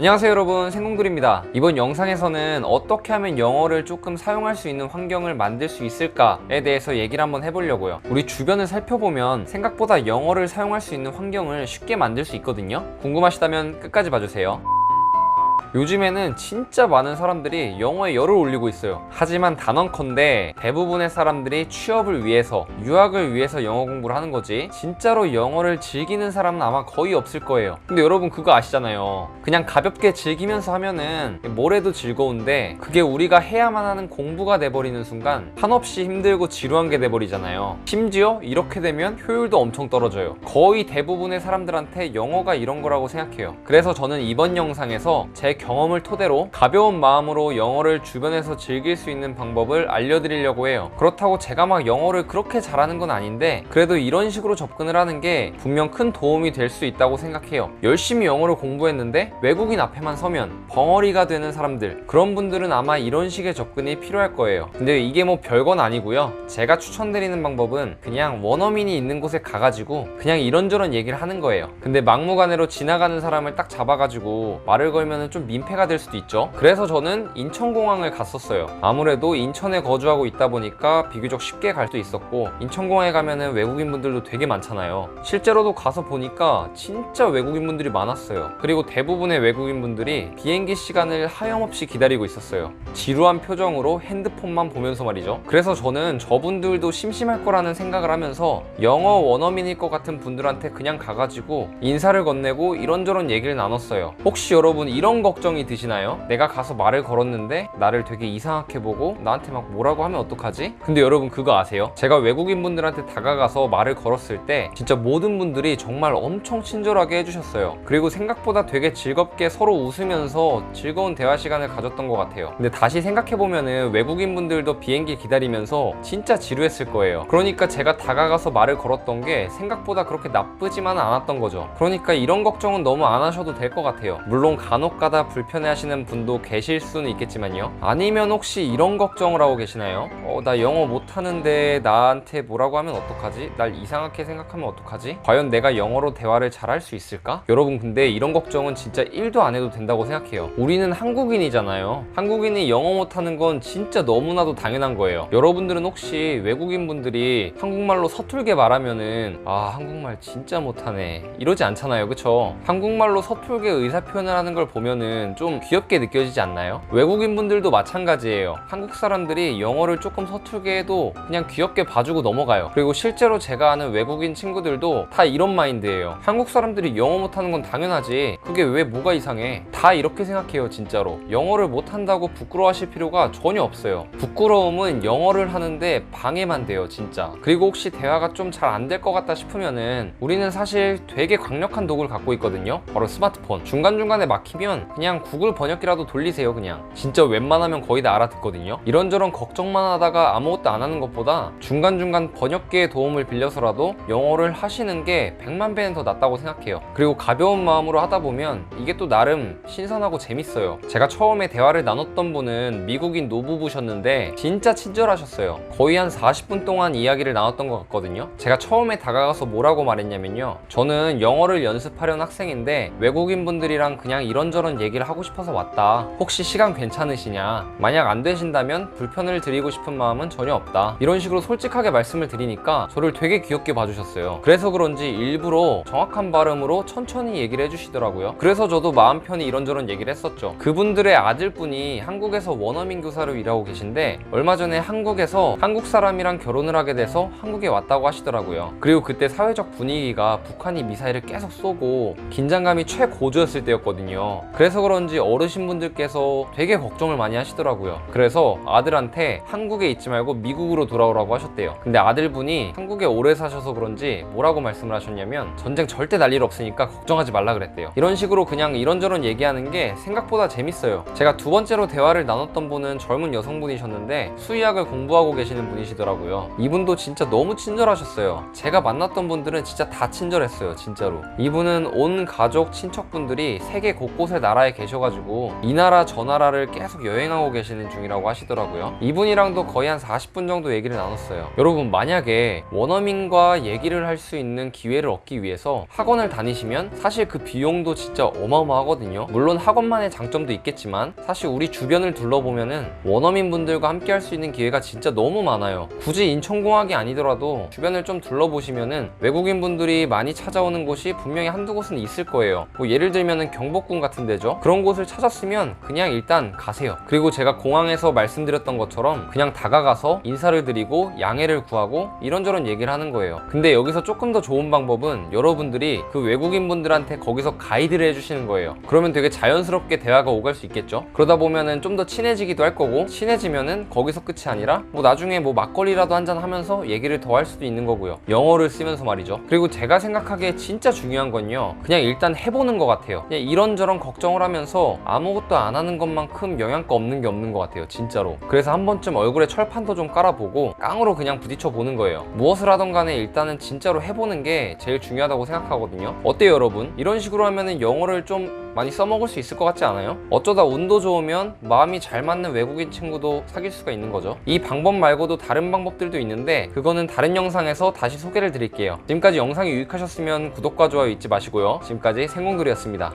안녕하세요 여러분. 생공돌입니다. 이번 영상에서는 어떻게 하면 영어를 조금 사용할 수 있는 환경을 만들 수 있을까에 대해서 얘기를 한번 해보려고요. 우리 주변을 살펴보면 생각보다 영어를 사용할 수 있는 환경을 쉽게 만들 수 있거든요. 궁금하시다면 끝까지 봐주세요 요즘에는 진짜 많은 사람들이 영어에 열을 올리고 있어요. 하지만 단언컨대 대부분의 사람들이 취업을 위해서, 유학을 위해서 영어 공부를 하는 거지, 진짜로 영어를 즐기는 사람은 아마 거의 없을 거예요. 근데 여러분 그거 아시잖아요. 그냥 가볍게 즐기면서 하면은 뭘 해도 즐거운데, 그게 우리가 해야만 하는 공부가 돼버리는 순간, 한없이 힘들고 지루한 게 돼버리잖아요. 심지어 이렇게 되면 효율도 엄청 떨어져요. 거의 대부분의 사람들한테 영어가 이런 거라고 생각해요. 그래서 저는 이번 영상에서 제 경험을 토대로 가벼운 마음으로 영어를 주변에서 즐길 수 있는 방법을 알려드리려고 해요. 그렇다고 제가 막 영어를 그렇게 잘하는 건 아닌데 그래도 이런 식으로 접근을 하는 게 분명 큰 도움이 될 수 있다고 생각해요. 열심히 영어를 공부했는데 외국인 앞에만 서면 벙어리가 되는 사람들 그런 분들은 아마 이런 식의 접근이 필요할 거예요. 근데 이게 뭐 별건 아니고요. 제가 추천드리는 방법은 그냥 원어민이 있는 곳에 가가지고 그냥 이런저런 얘기를 하는 거예요. 근데 막무가내로 지나가는 사람을 딱 잡아가지고 말을 걸면은 좀 민폐가 될 수도 있죠. 그래서 저는 인천공항을 갔었어요. 아무래도 인천에 거주하고 있다 보니까 비교적 쉽게 갈 수 있었고 인천공항에 가면은 외국인 분들도 되게 많잖아요. 실제로도 가서 보니까 진짜 외국인 분들이 많았어요. 그리고 대부분의 외국인 분들이 비행기 시간을 하염없이 기다리고 있었어요. 지루한 표정으로 핸드폰만 보면서 말이죠. 그래서 저는 저분들도 심심할 거라는 생각을 하면서 영어 원어민일 것 같은 분들한테 그냥 가가지고 인사를 건네고 이런저런 얘기를 나눴어요. 혹시 여러분 이런 걱정이 드시나요? 내가 가서 말을 걸었는데 나를 되게 이상하게 보고 나한테 막 뭐라고 하면 어떡하지? 근데 여러분 그거 아세요? 제가 외국인 분들한테 다가가서 말을 걸었을 때 진짜 모든 분들이 정말 엄청 친절하게 해주셨어요. 그리고 생각보다 되게 즐겁게 서로 웃으면서 즐거운 대화 시간을 가졌던 것 같아요. 근데 다시 생각해보면은 외국인 분들도 비행기 기다리면서 진짜 지루했을 거예요. 그러니까 제가 다가가서 말을 걸었던 게 생각보다 그렇게 나쁘지만은 않았던 거죠. 그러니까 이런 걱정은 너무 안 하셔도 될 것 같아요. 물론 간혹 가다 불편해 하시는 분도 계실 수는 있겠지만요. 아니면 혹시 이런 걱정을 하고 계시나요? 어, 나 영어 못하는데 나한테 뭐라고 하면 어떡하지? 날 이상하게 생각하면 어떡하지? 과연 내가 영어로 대화를 잘 할 수 있을까? 여러분 근데 이런 걱정은 진짜 1도 안 해도 된다고 생각해요. 우리는 한국인이잖아요. 한국인이 영어 못하는 건 진짜 너무나도 당연한 거예요. 여러분들은 혹시 외국인 분들이 한국말로 서툴게 말하면은 아 한국말 진짜 못하네 이러지 않잖아요, 그쵸? 한국말로 서툴게 의사 표현을 하는 걸 보면은 좀 귀엽게 느껴지지 않나요? 외국인 분들도 마찬가지예요. 한국 사람들이 영어를 조금 서툴게 해도 그냥 귀엽게 봐주고 넘어가요. 그리고 실제로 제가 아는 외국인 친구들도 다 이런 마인드예요. 한국 사람들이 영어 못하는 건 당연하지. 그게 왜 뭐가 이상해? 다 이렇게 생각해요, 진짜로. 영어를 못한다고 부끄러워하실 필요가 전혀 없어요. 부끄러움은 영어를 하는데 방해만 돼요, 진짜. 그리고 혹시 대화가 좀 잘 안 될 것 같다 싶으면은 우리는 사실 되게 강력한 도구를 갖고 있거든요. 바로 스마트폰. 중간중간에 막히면 그냥 구글 번역기라도 돌리세요, 그냥. 진짜 웬만하면 거의 다 알아듣거든요. 이런저런 걱정만 하다가 아무것도 안 하는 것보다 중간중간 번역기의 도움을 빌려서라도 영어를 하시는 게 100만 배는 더 낫다고 생각해요. 그리고 가벼운 마음으로 하다 보면 이게 또 나름 신선하고 재밌어요. 제가 처음에 대화를 나눴던 분은 미국인 노부부셨는데 진짜 친절하셨어요. 거의 한 40분 동안 이야기를 나눴던 것 같거든요. 제가 처음에 다가가서 뭐라고 말했냐면요. 저는 영어를 연습하려는 학생인데 외국인 분들이랑 그냥 이런저런 얘기를 하고 싶어서 왔다. 혹시 시간 괜찮으시냐? 만약 안 되신다면 불편을 드리고 싶은 마음은 전혀 없다. 이런 식으로 솔직하게 말씀을 드리니까 저를 되게 귀엽게 봐주셨어요. 그래서 그런지 일부러 정확한 발음으로 천천히 얘기를 해주시더라고요. 그래서 저도 마음 편히 이런저런 얘기를 했었죠. 그분들의 아들분이 한국에서 원어민 교사로 일하고 계신데 얼마 전에 한국에서 한국 사람이랑 결혼을 하게 돼서 한국에 왔다고 하시더라고요. 그리고 그때 사회적 분위기가 북한이 미사일을 계속 쏘고 긴장감이 최고조였을 때였거든요. 그래서 그런지 어르신분들께서 되게 걱정을 많이 하시더라고요. 그래서 아들한테 한국에 있지 말고 미국으로 돌아오라고 하셨대요. 근데 아들분이 한국에 오래 사셔서 그런지 뭐라고 말씀을 하셨냐면 전쟁 절대 날 일 없으니까 걱정하지 말라 그랬대요. 이런 식으로 그냥 이런저런 얘기하는 게 생각보다 재밌어요. 제가 두 번째로 대화를 나눴던 분은 젊은 여성분이셨는데 수의학을 공부하고 계시는 분이시더라고요. 이분도 진짜 너무 친절하셨어요. 제가 만났던 분들은 진짜 다 친절했어요. 진짜로. 이분은 온 가족 친척분들이 세계 곳곳에 나라 나라에 계셔가지고 이 나라 저 나라를 계속 여행하고 계시는 중이라고 하시더라고요. 이분이랑도 거의 한 40분 정도 얘기를 나눴어요. 여러분 만약에 원어민과 얘기를 할 수 있는 기회를 얻기 위해서 학원을 다니시면 사실 그 비용도 진짜 어마어마하거든요. 물론 학원만의 장점도 있겠지만 사실 우리 주변을 둘러보면 은 원어민 분들과 함께 할 수 있는 기회가 진짜 너무 많아요. 굳이 인천공학이 아니더라도 주변을 좀 둘러보시면 은 외국인 분들이 많이 찾아오는 곳이 분명히 한두 곳은 있을 거예요. 뭐 예를 들면은 경복궁 같은 데죠. 그런 곳을 찾았으면 그냥 일단 가세요. 그리고 제가 공항에서 말씀드렸던 것처럼 그냥 다가가서 인사를 드리고 양해를 구하고 이런저런 얘기를 하는 거예요. 근데 여기서 조금 더 좋은 방법은 여러분들이 그 외국인 분들한테 거기서 가이드를 해주시는 거예요. 그러면 되게 자연스럽게 대화가 오갈 수 있겠죠. 그러다 보면은 좀 더 친해지기도 할 거고 친해지면은 거기서 끝이 아니라 뭐 나중에 뭐 막걸리라도 한잔 하면서 얘기를 더 할 수도 있는 거고요. 영어를 쓰면서 말이죠. 그리고 제가 생각하기에 진짜 중요한 건요. 그냥 일단 해보는 것 같아요. 그냥 이런저런 걱정을 하면서 아무것도 안 하는 것만큼 영양가 없는 게 없는 것 같아요. 진짜로. 그래서 한 번쯤 얼굴에 철판도 좀 깔아보고 깡으로 그냥 부딪혀 보는 거예요. 무엇을 하던 간에 일단은 진짜로 해보는 게 제일 중요하다고 생각하거든요. 어때요, 여러분? 이런 식으로 하면은 영어를 좀 많이 써먹을 수 있을 것 같지 않아요? 어쩌다 운도 좋으면 마음이 잘 맞는 외국인 친구도 사귈 수가 있는 거죠. 이 방법 말고도 다른 방법들도 있는데 그거는 다른 영상에서 다시 소개를 드릴게요. 지금까지 영상이 유익하셨으면 구독과 좋아요 잊지 마시고요. 지금까지 생공들이었습니다.